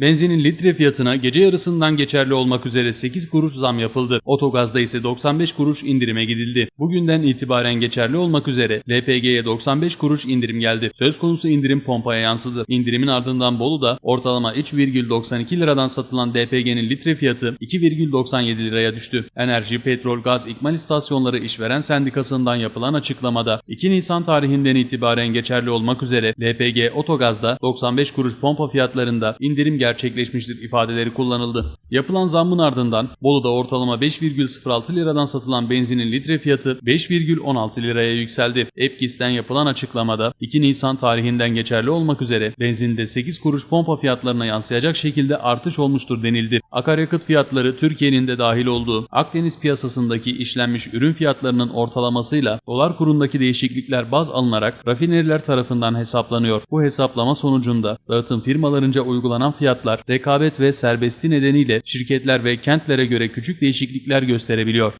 Benzinin litre fiyatına gece yarısından geçerli olmak üzere 8 kuruş zam yapıldı. Otogazda ise 95 kuruş indirime gidildi. Bugünden itibaren geçerli olmak üzere LPG'ye 95 kuruş indirim geldi. Söz konusu indirim pompaya yansıdı. İndirimin ardından Bolu'da ortalama 3,92 liradan satılan LPG'nin litre fiyatı 2,97 liraya düştü. Enerji, Petrol, Gaz, İkmal İstasyonları İşveren Sendikası'ndan yapılan açıklamada 2 Nisan tarihinden itibaren geçerli olmak üzere LPG Otogaz'da 95 kuruş pompa fiyatlarında indirim gerçekleşmiştir ifadeleri kullanıldı. Yapılan zammın ardından Bolu'da ortalama 5,06 liradan satılan benzinin litre fiyatı 5,16 liraya yükseldi. Epkis'ten yapılan açıklamada 2 Nisan tarihinden geçerli olmak üzere benzinde 8 kuruş pompa fiyatlarına yansıyacak şekilde artış olmuştur denildi. Akaryakıt fiyatları Türkiye'nin de dahil olduğu Akdeniz piyasasındaki işlenmiş ürün fiyatlarının ortalamasıyla dolar kurundaki değişiklikler baz alınarak rafineriler tarafından hesaplanıyor. Bu hesaplama sonucunda dağıtım firmalarınca uygulanan fiyatlar rekabet ve serbesti nedeniyle şirketler ve kentlere göre küçük değişiklikler gösterebiliyor.